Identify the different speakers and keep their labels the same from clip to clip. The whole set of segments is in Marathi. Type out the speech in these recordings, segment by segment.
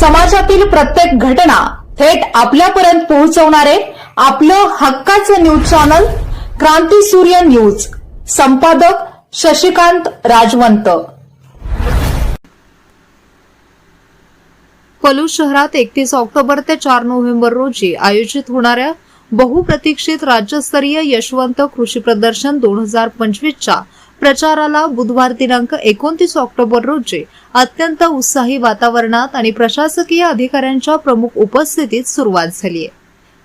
Speaker 1: समाजातील प्रत्येक घटना थेट आपल्यापर्यंत पोहोचवणारे आपलं हक्काचं न्यूज चॅनल क्रांती सूर्य न्यूज. संपादक शशिकांत राजवंत. पलूस शहरात एकतीस ऑक्टोबर ते चार नोव्हेंबर रोजी आयोजित होणाऱ्या बहुप्रतीक्षित राज्यस्तरीय यशवंत कृषी प्रदर्शन दोन हजार पंचवीसच्या प्रचाराला बुधवार दिनांक एकोणतीस ऑक्टोबर रोजी अत्यंत उत्साही वातावरणात आणि प्रशासकीय अधिकाऱ्यांच्या प्रमुख उपस्थितीत सुरुवात झाली आहे.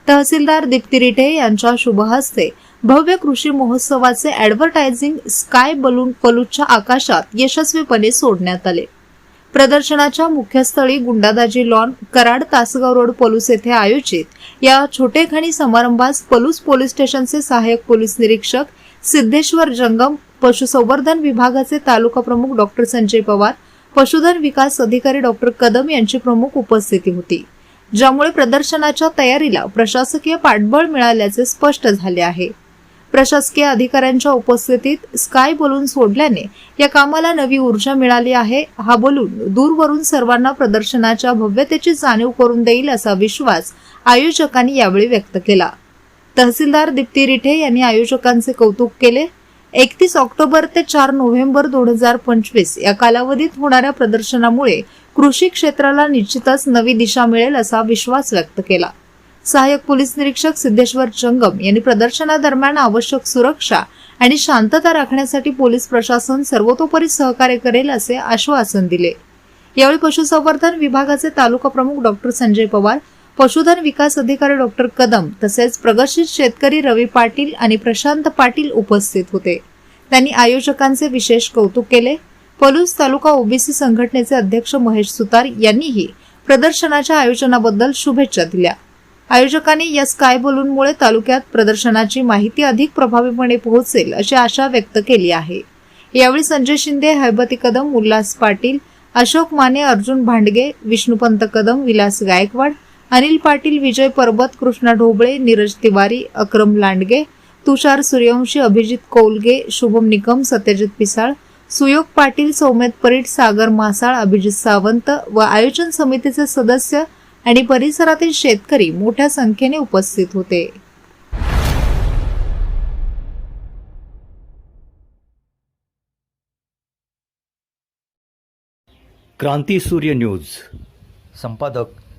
Speaker 1: तहसीलदार दीप्ती रिठे यांच्या शुभहस्ते भव्य कृषी महोत्सवाचे ऍडव्हर्टायझिंग स्काय बलून पलूच्या आकाशात यशस्वीपणे सोडण्यात आले. प्रदर्शनाच्या मुख्यस्थळी गुंडादाजी लॉन कराड तासगाव रोड पलूस येथे आयोजित या छोटेखानी समारंभास पलूस पोलीस स्टेशनचे सहाय्यक पोलीस निरीक्षक सिद्धेश्वर जंगम पशुसंवर्धन विभागाचे तालुका प्रमुख डॉक्टर संजय पवार पशुधन विकास अधिकारी डॉक्टर कदम यांची प्रमुख उपस्थिती होती ज्यामुळे प्रदर्शनाच्या तयारीला प्रशासकीय पाठबळ मिळाल्याचे स्पष्ट झाले आहे. प्रशासकीय अधिकाऱ्यांच्या उपस्थितीत स्काय बलून सोडल्याने या कामाला नवी ऊर्जा मिळाली आहे. हा बलून दूरवरून सर्वांना प्रदर्शनाच्या भव्यतेची जाणीव करून देईल असा विश्वास आयोजकांनी यावेळी व्यक्त केला. तहसीलदार दीप्ती रिठे यांनी आयोजकांचे कौतुक केले. एकतीस ऑक्टोबर ते चार नोव्हेंबर दोन हजार पंचवीस या कालावधीत होणाऱ्या प्रदर्शनामुळे कृषी क्षेत्राला निश्चितच नवी दिशा मिळेल असा विश्वास व्यक्त केला. सहाय्यक पोलीस निरीक्षक सिद्धेश्वर जंगम यांनी प्रदर्शनादरम्यान आवश्यक सुरक्षा आणि शांतता राखण्यासाठी पोलीस प्रशासन सर्वतोपरी सहकार्य करेल असे आश्वासन दिले. यावेळी पशुसंवर्धन विभागाचे तालुका प्रमुख डॉक्टर संजय पवार पशुधन विकास अधिकारी डॉक्टर कदम तसेच प्रगतशील शेतकरी रवी पाटील आणि प्रशांत पाटील उपस्थित होते. त्यांनी आयोजकांचे विशेष कौतुक केले. पलूस तालुका ओबीसी संघटनेचे अध्यक्ष महेश सुतार यांनीही प्रदर्शनाच्या आयोजनाबद्दल शुभेच्छा दिल्या. आयोजकांनी या स्काय बलूनमुळे तालुक्यात प्रदर्शनाची माहिती अधिक प्रभावीपणे पोहोचेल अशी आशा व्यक्त केली आहे. यावेळी संजय शिंदे हैबती कदम उल्हास पाटील अशोक माने अर्जुन भांडगे विष्णुपंत कदम विलास गायकवाड अनिल पाटील विजय परबत कृष्णा ढोबळे नीरज तिवारी अक्रम लांडगे तुषार सूर्यवंशी अभिजित कौलगे शुभम निकम सत्यजित पिसाळ सुयोग पाटील सौम्यत परीट सागर मासाळ अभिजित सावंत व आयोजन समितीचे सदस्य आणि परिसरातील शेतकरी मोठ्या संख्येने उपस्थित होते.
Speaker 2: क्रांती सूर्य न्यूज. संपादक